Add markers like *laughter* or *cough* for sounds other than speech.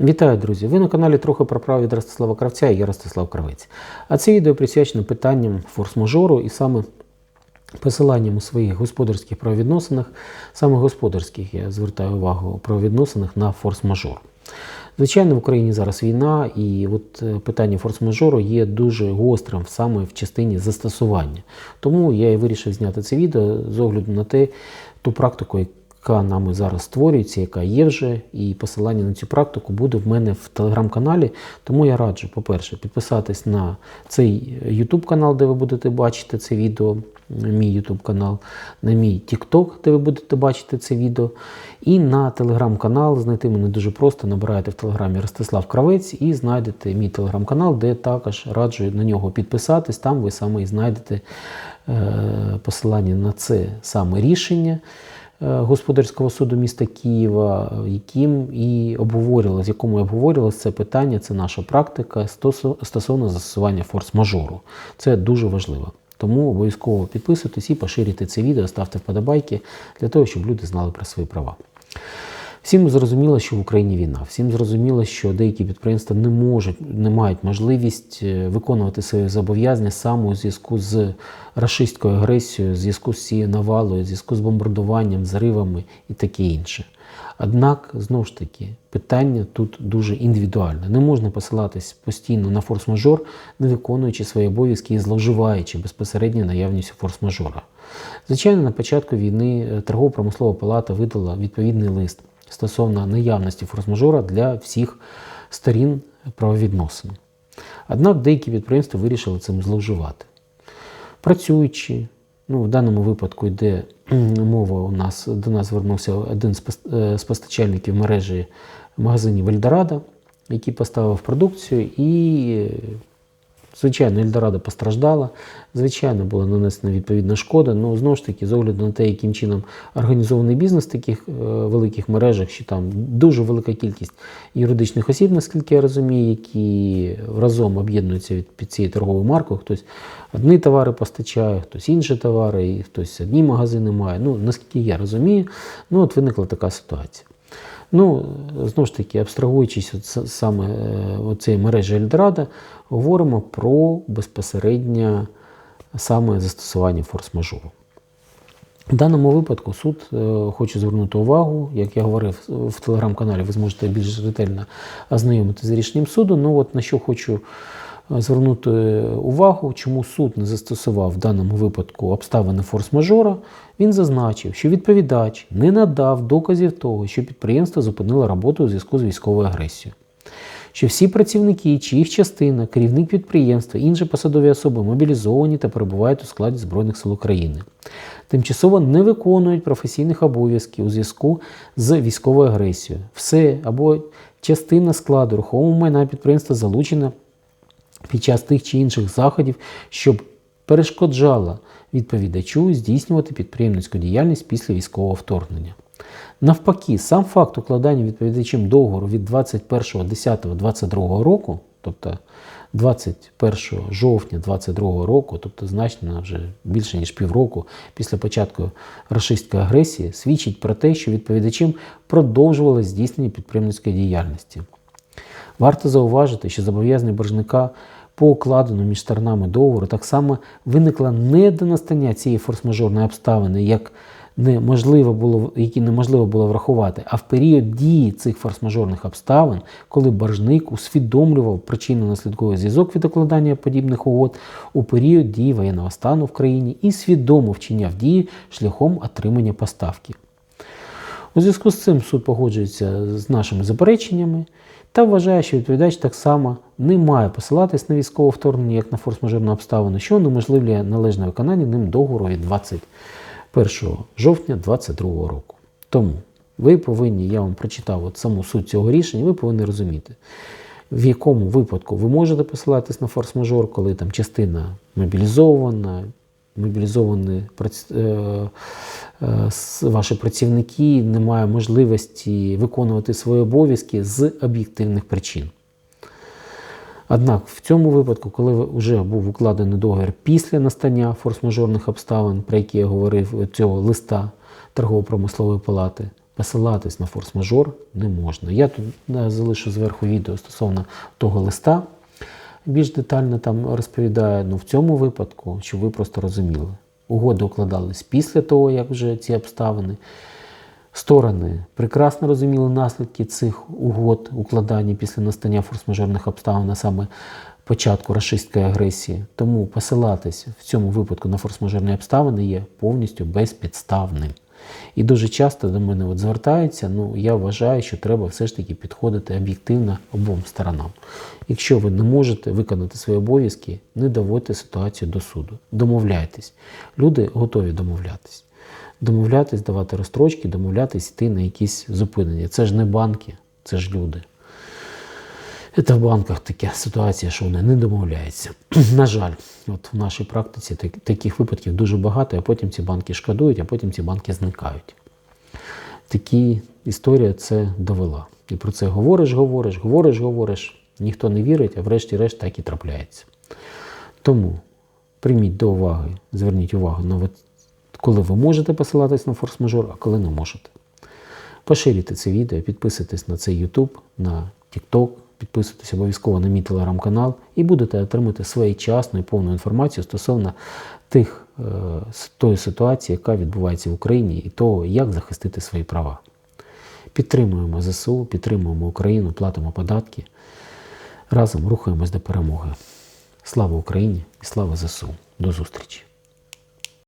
Вітаю, друзі! Ви на каналі трохи про право від Ростислава Кравця і я Ростислав Кравець. А це відео присвячено питанням форс-мажору і саме посиланням у своїх господарських правовідносинах, саме господарських, я звертаю увагу правовідносинах на форс-мажор. Звичайно, в Україні зараз війна, і от е, питання форс-мажору є дуже гострим саме в частині застосування. Тому я і вирішив зняти це відео з огляду на те, ту практику, яка нами зараз створюється, яка є вже, і посилання на цю практику буде в мене в телеграм-каналі. Тому я раджу, по-перше, підписатись на цей YouTube канал, де ви будете бачити це відео, мій YouTube канал, на мій TikTok, де ви будете бачити це відео. І на телеграм-канал знайти мене дуже просто. Набираєте в телеграмі Ростислав Кравець і знайдете мій телеграм-канал, де також раджу на нього підписатись. Там ви саме і знайдете е, посилання на це саме рішення. Е, Господарського суду міста Києва, яким і обговорювалося, з якому обговорювали це питання, це наша практика стосовно застосування форс-мажору. Це дуже важливо. Тому обов'язково підписуйтесь і поширюйте це відео, ставте вподобайки для того, щоб люди знали про свої права. Всім зрозуміло, що в Україні війна. Всім зрозуміло, що деякі підприємства не можуть, не мають можливість е, виконувати свої зобов'язання саме у зв'язку з рашистською агресією, в зв'язку з цією навалою, в зв'язку з бомбардуванням, зривами і таке інше. Однак, знову ж таки, питання тут дуже індивідуальне. Не можна посилатись постійно на форс-мажор, не виконуючи свої обов'язки і зловживаючи безпосередньо наявністю форс-мажора. Звичайно, на початку війни е, торгово-промислова палата видала відповідний лист стосовно наявності форс-мажора для всіх сторін правовідносин. Однак деякі підприємства вирішили цим зловживати. Працюючи, ну, в даному випадку йде мова у нас, до нас звернувся один е, з постачальників мережі магазинів Ельдорадо, який поставив продукцію і Звичайно, Ельдорадо постраждала, звичайно, була нанесена відповідна шкода. Ну, знову ж таки, з огляду на те, яким чином організований бізнес в таких е, великих мережах, що там дуже велика кількість юридичних осіб, наскільки я розумію, які разом об'єднуються від під цією торговою маркою. Хтось одні товари постачає, хтось інші товари, і хтось одні магазини має. Ну, наскільки я розумію, ну от виникла така ситуація. Ну, знову ж таки, абстрагуючись от саме е, цієї мережі Ельдорадо, говоримо про безпосередньо саме застосування форс-мажору. В даному випадку суд, е, хочу звернути увагу, як я говорив в телеграм-каналі, ви зможете більш ретельно ознайомитися з рішенням суду. Ну от на що хочу е, звернути увагу, чому суд не застосував в даному випадку обставини форс-мажора, він зазначив, що відповідач не надав доказів того, що підприємство зупинило роботу у зв'язку з військовою агресією що всі працівники чи їх частина, керівник підприємства, інші посадові особи мобілізовані та перебувають у складі Збройних сил України. Тимчасово не виконують професійних обов'язків у зв'язку з військовою агресією. Все або частина складу рухомого майна підприємства залучена під час тих чи інших заходів, щоб перешкоджала відповідачу здійснювати підприємницьку діяльність після військового вторгнення. Навпаки, сам факт укладання відповідачем договору від 21.10.22 року, тобто 21 жовтня 2022 року, тобто значно вже більше ніж півроку після початку рашистської агресії, свідчить про те, що відповідачем продовжували здійснення підприємницької діяльності. Варто зауважити, що зобов'язання боржника по укладеному між сторонами договору так само виникло не до настання цієї форс-мажорної обставини, як неможливо було, які неможливо було врахувати, а в період дії цих форс-мажорних обставин, коли боржник усвідомлював причинно-наслідковий зв'язок від укладання подібних угод у період дії воєнного стану в країні і свідомо вчиняв дії шляхом отримання поставки. У зв'язку з цим суд погоджується з нашими запереченнями та вважає, що відповідач так само не має посилатись на військове вторгнення як на форс-мажорну обставину, що унеможливлює належне виконання ним договору від 21 жовтня 2022 року. Тому ви повинні, я вам прочитав от саму суть цього рішення, ви повинні розуміти, в якому випадку ви можете посилатись на форс-мажор, коли там частина мобілізована, мобілізовані е, е, ваші працівники не мають можливості виконувати свої обов'язки з об'єктивних причин. Однак в цьому випадку, коли вже був укладений договір після настання форс-мажорних обставин, про які я говорив цього листа торгово-промислової палати, посилатись на форс-мажор не можна. Я тут залишу зверху відео стосовно того листа. Більш детально там розповідаю, ну в цьому випадку, щоб ви просто розуміли. Угоди укладались після того, як вже ці обставини. Сторони прекрасно розуміли наслідки цих угод укладання після настання форс-мажорних обставин, а саме початку рашистської агресії. Тому посилатися в цьому випадку на форс-мажорні обставини є повністю безпідставним. І дуже часто до мене от звертаються, ну я вважаю, що треба все ж таки підходити об'єктивно обом сторонам. Якщо ви не можете виконати свої обов'язки, не доводьте ситуацію до суду. Домовляйтесь. Люди готові домовлятись. Домовлятись, давати розстрочки, домовлятись, йти на якісь зупинення. Це ж не банки, це ж люди. Це в банках така ситуація, що вони не домовляються. *clears throat* На жаль, от в нашій практиці так- таких випадків дуже багато, а потім ці банки шкодують, а потім ці банки зникають. Такі історія це довела. І про це говориш, говориш, говориш, говориш, ніхто не вірить, а врешті-решт так і трапляється. Тому прийміть до уваги, зверніть увагу на коли ви можете посилатись на форс-мажор, а коли не можете. Поширюйте це відео, підписуйтесь на цей YouTube, на TikTok, підписуйтесь обов'язково на мій телеграм-канал і будете отримати своєчасну і повну інформацію стосовно тих, е, тої ситуації, яка відбувається в Україні, і того, як захистити свої права. Підтримуємо ЗСУ, підтримуємо Україну, платимо податки. Разом рухаємось до перемоги. Слава Україні і слава ЗСУ. До зустрічі!